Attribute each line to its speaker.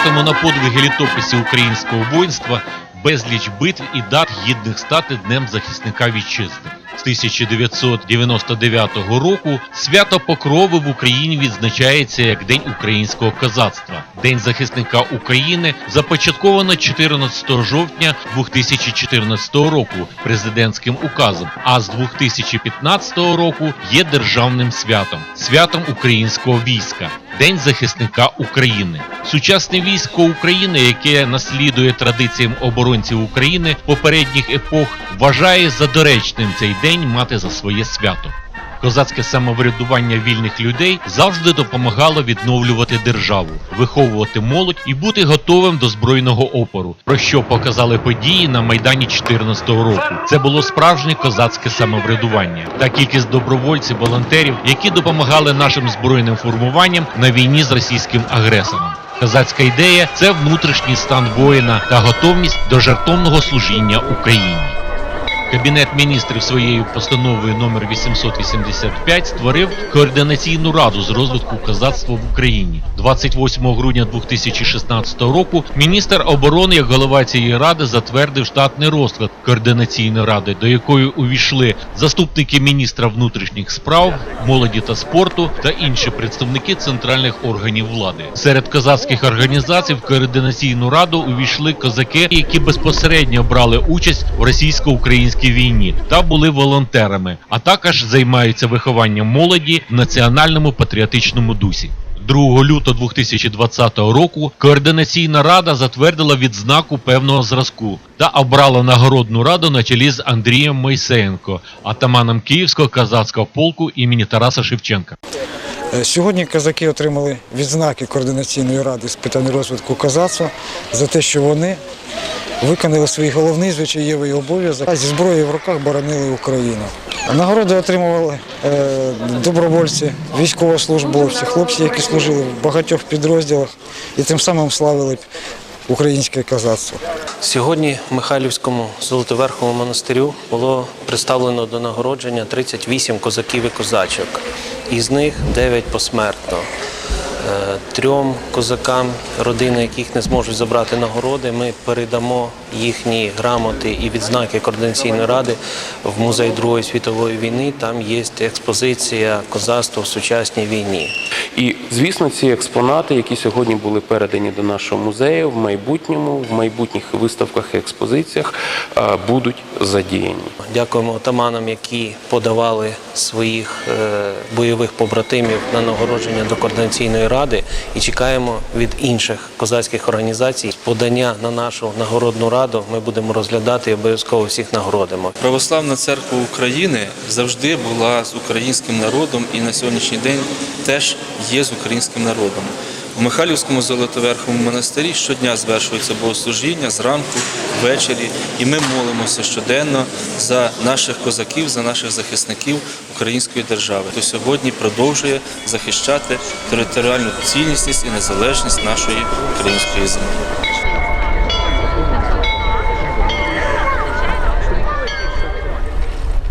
Speaker 1: зважатимемо на подвиги літописів українського воїнства, безліч битв і дат гідних стати Днем захисника вітчизни. З 1999 року свято Покрови в Україні відзначається як День українського козацтва. День захисника України започатковано 14 жовтня 2014 року президентським указом, а з 2015 року є державним святом святом українського війська. День захисника України. Сучасне військо України, яке наслідує традиціям оборонців України попередніх епох, вважає за доречним цей день мати за своє свято. Козацьке самоврядування вільних людей завжди допомагало відновлювати державу, виховувати молодь і бути готовим до збройного опору, про що показали події на майдані 14-го року. Це було справжнє козацьке самоврядування та кількість добровольців, волонтерів, які допомагали нашим збройним формуванням на війні з російським агресором. Козацька ідея це внутрішній стан воїна та готовність до жертовного служіння Україні. Кабінет міністрів своєю постановою номер 885 створив координаційну раду з розвитку козацтва в Україні. 28 грудня 2016 року міністр оборони, як голова цієї ради, затвердив штатний розклад координаційної ради, до якої увійшли заступники міністра внутрішніх справ, молоді та спорту та інші представники центральних органів влади. Серед козацьких організацій в координаційну раду увійшли козаки, які безпосередньо брали участь в російсько-українській війні та були волонтерами, а також займаються вихованням молоді в національному патріотичному дусі. 2 лютого 2020 року координаційна рада затвердила відзнаку певного зразку та обрала нагородну раду на чолі з Андрієм Мойсеєнко, атаманом Київського казацького полку імені Тараса Шевченка.
Speaker 2: Е, Сьогодні казаки отримали відзнаки координаційної ради з питань розвитку козацтва за те, що вони виконали свій головний звичаєвий обов'язок зі зброєю в руках боронили Україну. Нагороди отримували е, добровольці, військовослужбовці, хлопці, які служили в багатьох підрозділах і тим самим славили українське козацтво.
Speaker 3: Сьогодні в Михайлівському Золотоверховому монастирю було представлено до нагородження 38 козаків і козачок. Із них 9 посмертно. Е, Трьом козакам, родини яких не зможуть забрати нагороди, ми передамо їхні грамоти і відзнаки Координаційної ради в музей Другої світової війни. Там є експозиція козацтва в сучасній війні.
Speaker 4: І звісно, ці експонати, які сьогодні були передані до нашого музею, в майбутньому, в майбутніх виставках і експозиціях будуть задіяні.
Speaker 3: Дякуємо отаманам, які подавали своїх е, бойових побратимів на нагородження до координаційної ради, і чекаємо від інших козацьких організацій подання на нашу нагородну раду. Ми будемо розглядати і обов'язково всіх нагородимо.
Speaker 5: Православна церква України завжди була з українським народом і на сьогоднішній день теж є з українським народом. Михайлівському Золотоверховому монастирі щодня звершується богослужіння зранку, ввечері, і ми молимося щоденно за наших козаків, за наших захисників української держави, хто сьогодні продовжує захищати територіальну цілісність і незалежність нашої української землі.